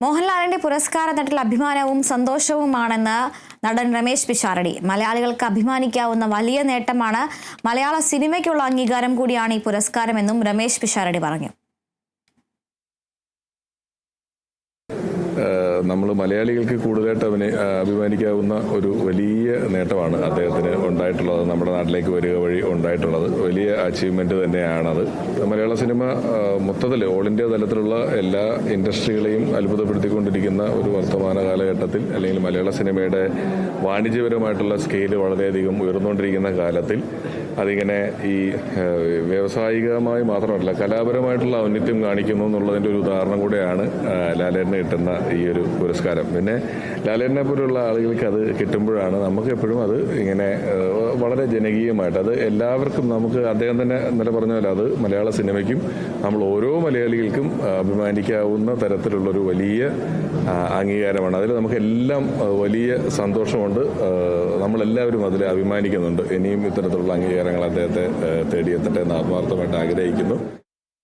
മോഹൻലാലിന്റെ പുരസ്കാര നട്ടിൽ അഭിമാനവും സന്തോഷവുമാണെന്ന് നടൻ രമേശ് പിഷാരടി. മലയാളികൾക്ക് അഭിമാനിക്കാവുന്ന വലിയ നേട്ടമാണ് മലയാള സിനിമയ്ക്കുള്ള അംഗീകാരം കൂടിയാണ് ഈ പുരസ്കാരമെന്നും രമേശ് പിഷാരടി പറഞ്ഞു. നമ്മൾ മലയാളികൾക്ക് കൂടുതലായിട്ട് അവന് അഭിമാനിക്കാവുന്ന ഒരു വലിയ നേട്ടമാണ് അദ്ദേഹത്തിന് ഉണ്ടായിട്ടുള്ളത് നമ്മുടെ നാട്ടിലേക്ക് വരിക വഴി ഉണ്ടായിട്ടുള്ളത്. വലിയ അച്ചീവ്മെന്റ് തന്നെയാണത്. മലയാള സിനിമ മൊത്തത്തിൽ ഓൾ ഇന്ത്യ തലത്തിലുള്ള എല്ലാ ഇൻഡസ്ട്രികളെയും അത്ഭുതപ്പെടുത്തിക്കൊണ്ടിരിക്കുന്ന ഒരു വർത്തമാന കാലഘട്ടത്തിൽ അല്ലെങ്കിൽ മലയാള സിനിമയുടെ വാണിജ്യപരമായിട്ടുള്ള സ്കെയിൽ വളരെയധികം ഉയർന്നുകൊണ്ടിരിക്കുന്ന കാലത്തിൽ അതിങ്ങനെ ഈ വ്യാവസായികമായി മാത്രമല്ല കലാപരമായിട്ടുള്ള ഔന്നിത്യം കാണിക്കുന്നു എന്നുള്ളതിന്റെ ഒരു ഉദാഹരണം കൂടെയാണ് ലാലേട്ടന് കിട്ടുന്ന ഈ ഒരു പുരസ്കാരം. പിന്നെ ലാലേട്ടനെ പോലുള്ള ആളുകൾക്ക് അത് കിട്ടുമ്പോഴാണ് നമുക്ക് എപ്പോഴും അത് ഇങ്ങനെ വളരെ ജനകീയമായിട്ട് അത് എല്ലാവർക്കും നമുക്ക് അദ്ദേഹം തന്നെ ഇന്നലെ പറഞ്ഞ അത് മലയാള സിനിമയ്ക്കും നമ്മൾ ഓരോ മലയാളികൾക്കും അഭിമാനിക്കാവുന്ന തരത്തിലുള്ളൊരു വലിയ അംഗീകാരമാണ്. അതിൽ നമുക്കെല്ലാം വലിയ സന്തോഷമുണ്ട്. നമ്മളെല്ലാവരും അതിൽ അഭിമാനിക്കുന്നുണ്ട്. ഇനിയും ഇത്തരത്തിലുള്ള അംഗീകാരങ്ങൾ അദ്ദേഹത്തെ തേടിയെത്തട്ടെ എന്ന് ആത്മാർത്ഥമായിട്ട് ആഗ്രഹിക്കുന്നു.